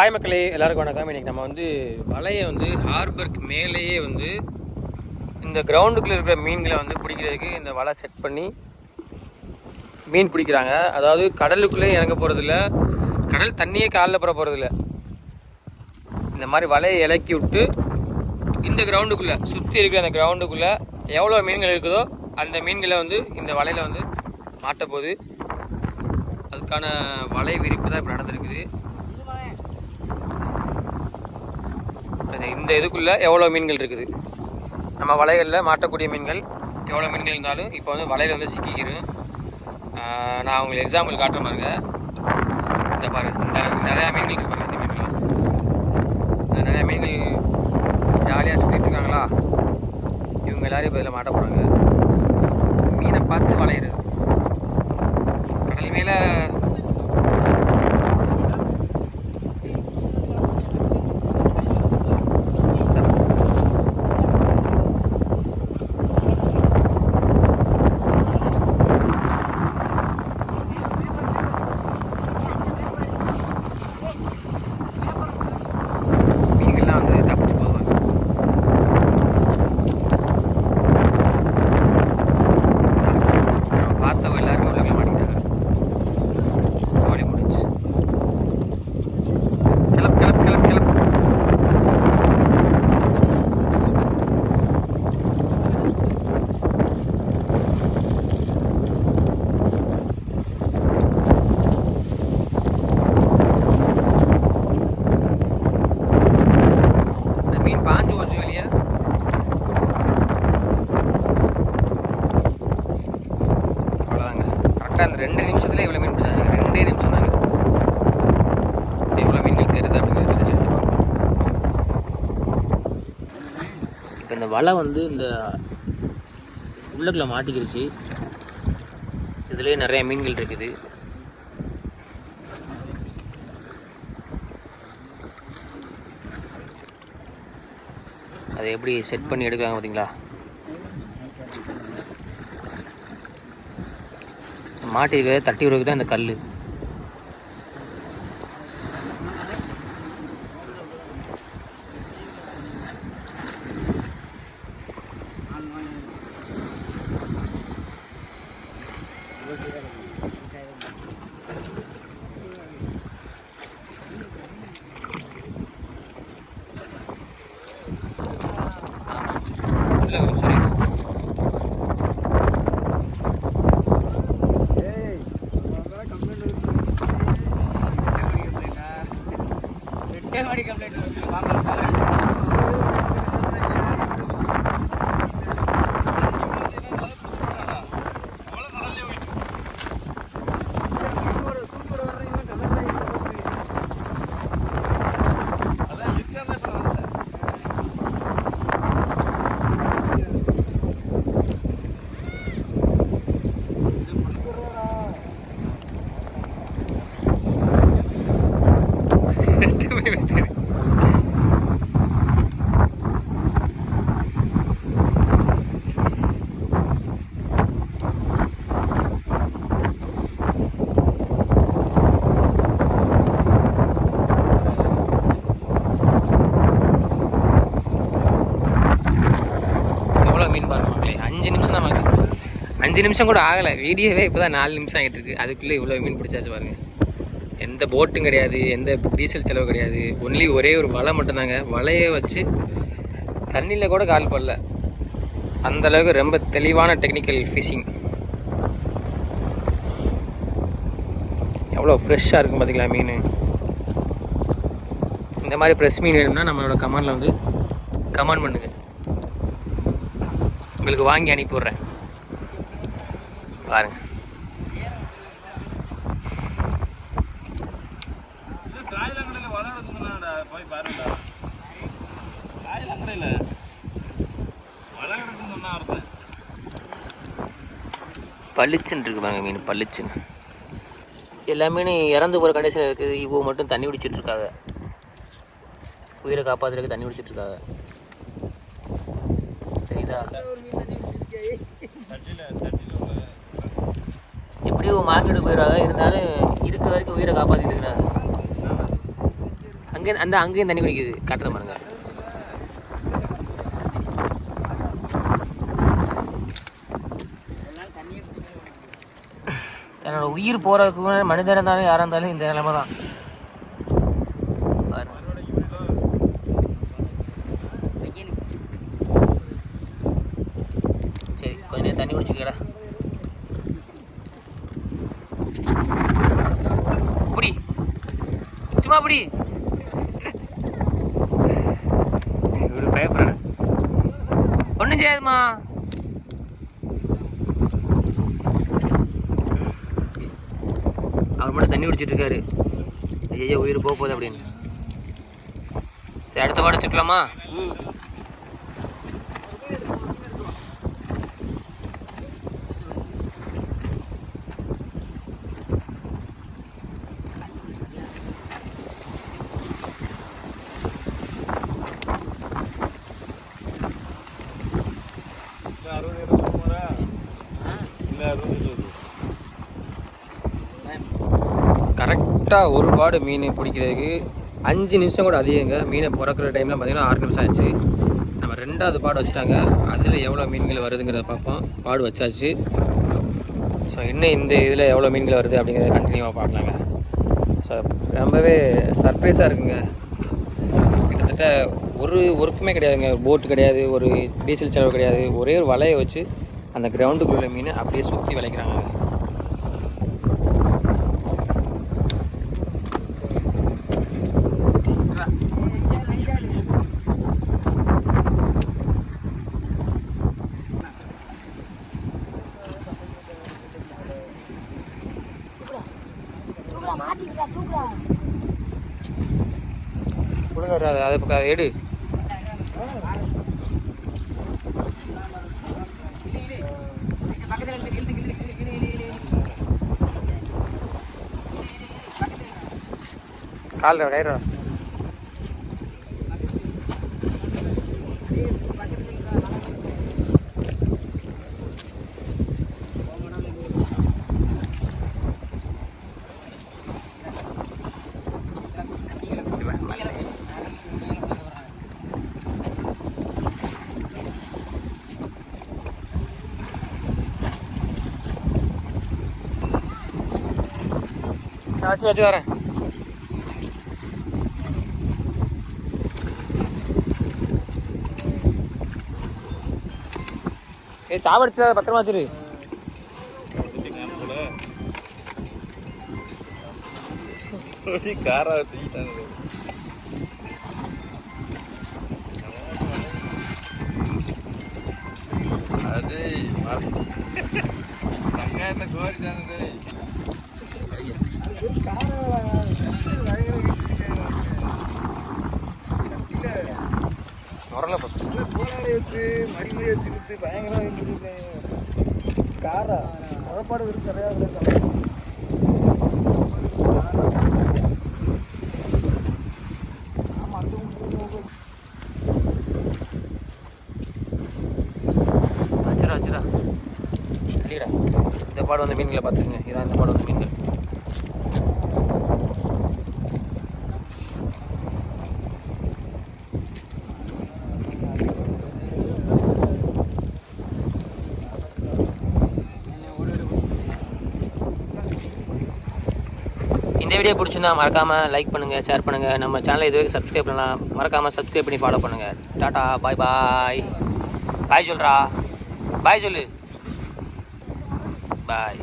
Hi மக்களே எல்லாருக்கும் வணக்கம். இன்றைக்கி நம்ம வந்து வலையை வந்து ஹார்பருக்கு மேலேயே வந்து இந்த கிரவுண்டுக்குள்ளே இருக்கிற மீன்களை வந்து பிடிக்கிறதுக்கு இந்த வலை செட் பண்ணி மீன் பிடிக்கிறாங்க. அதாவது கடலுக்குள்ளே இறங்க போகிறதில்ல கடல் தண்ணியே காலில் போட போகிறதில்ல இந்த மாதிரி வலையை இலக்கி விட்டு இந்த கிரவுண்டுக்குள்ளே சுற்றி இருக்கிற அந்த கிரவுண்டுக்குள்ளே எவ்வளோ மீன்கள் இருக்குதோ அந்த மீன்களை வந்து இந்த வலையில் வந்து மாட்ட போகுது. அதுக்கான வலை விரிப்பு தான் இப்போ நடந்திருக்குது. இந்த- இதுக்குள்ளே எவ்வளோ மீன்கள் இருக்குது? நம்ம வலைகளில் மாட்டக்கூடிய மீன்கள் எவ்வளோ மீன்கள் இருந்தாலும் இப்போ வந்து வலையில் வந்து சிக்கிக்கிறேன் நான் உங்களுக்கு எக்ஸாம்பிள் காட்டுற பாருங்க. இந்த பாரு இந்த நிறையா மீன்கள் இருக்கு பாருங்க இந்த மீன்கள் நிறையா மீன்கள் ஜாலியாக சுற்றிட்டு இருக்காங்களா? இவங்க எல்லாரும் இப்போ இதில் மாட்ட போகிறாங்க மீனை பார்த்து வளையிறது. கடல் மேலே ரெண்டு நிமிஷத்துல இவ்வளோ மீன் பிடிச்சாங்க ரெண்டே நிமிஷம் தாங்க எவ்வளோ மீன்கள் தெரியுது அப்படிங்கிறத பிரிச்சு எடுத்து பார்ப்போம். இப்போ இந்த வலை வந்து இந்த உள்ளக்குள்ள மாட்டிக்கிருச்சு. இதுலேயே நிறைய மீன்கள் இருக்குது. அதை எப்படி செட் பண்ணி எடுக்கிறாங்க பார்த்தீங்களா மாட்டிருக்க தட்டி விடுறது தான் இந்த கல் இல்லை சரி எவ்வளோ மீன் பாருங்க மக்களே அஞ்சு நிமிஷம் தான் ஆகுது அஞ்சு நிமிஷம் கூட ஆகலை. வீடியோவே இப்போ தான் நாலு நிமிஷம் ஆகிட்டு இருக்கு. அதுக்குள்ளே இவ்வளோ மீன் பிடிச்சாச்சு பாருங்க. எந்த போட்டும் கிடையாது எந்த டீசல் செலவு கிடையாது. ஒன்லி ஒரே ஒரு வலை மட்டும்தாங்க. வலையை வச்சு தண்ணியில் கூட கால் பண்ணல அந்த அளவுக்கு ரொம்ப தெளிவான டெக்னிக்கல் ஃபிஷிங் எவ்வளோ ஃப்ரெஷ்ஷாக இருக்கும் பார்த்தீங்களா மீன்? இந்த மாதிரி ஃப்ரெஷ் மீன் வேணும்னா நம்மளோட கமெண்டில் வந்து கமெண்ட் பண்ணுங்க. உங்களுக்கு வாங்கி அனுப்பிவிட்றேன் விட்றேன் பாருங்க காயிலங்கடையில் வலை எடுக்கணும்னாடா போய் பாருடா காயிலங்கடையில் வலை எடுக்கணும்னா அர்த்தம். பளிச்சுன்னு இருக்கு பாருங்க மீன் பளிச்சுன்னு. எல்லா மீனும் இறந்து போகிற கண்டிஷன் இருக்குது இவ்வளோ மட்டும் தண்ணி குடிச்சிட்டு இருக்காங்க உயிரை காப்பாற்றுறதுக்கு தண்ணி குடிச்சிட்டு இருக்காங்க எப்படியும் போயிடுவாங்க. இருந்தாலும் இருக்க வரைக்கும் உயிரை காப்பாற்றிட்டு இருக்கிறாங்க. அங்கே அந்த அங்கேயும் தண்ணி குடிக்குது. காட்டுற பாருங்க தன்னோட உயிர் போகிறதுக்கு முன்னாடி மனிதர் இருந்தாலும் யாராக இருந்தாலும் இந்த நிலைமை தான் பாரு. சரி கொஞ்ச நேரம் தண்ணி குடிச்சுக்கடா புடி. சும்மா புடி. பயப்படுற ஒன்றும் செய்யாதுமா அவர் மட்டும் தண்ணி குடிச்சிட்டு இருக்காரு. ஐயோ உயிர் போக போகுது அப்படின்னு. சரி அடுத்த பாடம் சுட்டலாமா? கரெக்டாக ஒரு பாடு மீன் பிடிக்கிறதுக்கு அஞ்சு நிமிஷம் கூட அதிகங்க. மீனை பிறக்கிற டைமில் பார்த்தீங்கன்னா ஆறு நிமிஷம் ஆச்சு நம்ம ரெண்டாவது பாடு வச்சுட்டாங்க. அதில் எவ்வளோ மீன்கள் வருதுங்கிறத பார்ப்போம். பாடு வச்சாச்சு. ஸோ இன்னும் இந்த இதில் எவ்வளோ மீன்கள் வருது அப்படிங்கிறத கண்டினியூவாக பார்க்கலாங்க. ஸோ ரொம்பவே சர்ப்ரைஸாக இருக்குங்க. கிட்டத்தட்ட ஒரு ஒர்க்குமே கிடையாதுங்க. போட்டு கிடையாது ஒரு டீசல் செலவு கிடையாது. ஒரே ஒரு வலையை வச்சு அந்த கிரவுண்டுக்குள்ள மீனை அப்படியே சுற்றி விளைக்கிறாங்க. கொடுங்க அதை பக்கம் எடு. கால் கயிறு நான் வச்சு வச்சு வரேன் ஏய் சாவடிச்சு பத்திரமா வச்சிரு காரா தூக்கிட்டாங்க அது வெங்காயத்தை கோரிட்டானது முரல பத்து போராடி வச்சு மடிமடி வச்சுக்கிட்டு பயங்கரமா காரா முறப்பாடு கிடையாது இந்த பாடு வந்து மீன்களை பார்த்துக்குங்க. இதான் இந்த பாடு வந்து மீன்கள். வீடியோ பிடிச்சிருந்தா மறக்காமல் லைக் பண்ணுங்கள் ஷேர் பண்ணுங்கள் நம்ம சேனலை இது வரைக்கும் சப்ஸ்கிரைப் பண்ணலாம். மறக்காமல் சப்ஸ்கிரைப் பண்ணி ஃபாலோ பண்ணுங்கள் டாட்டா பாய் பாய் பாய் சொல்கிறா பாய் சொல்லு. பாய்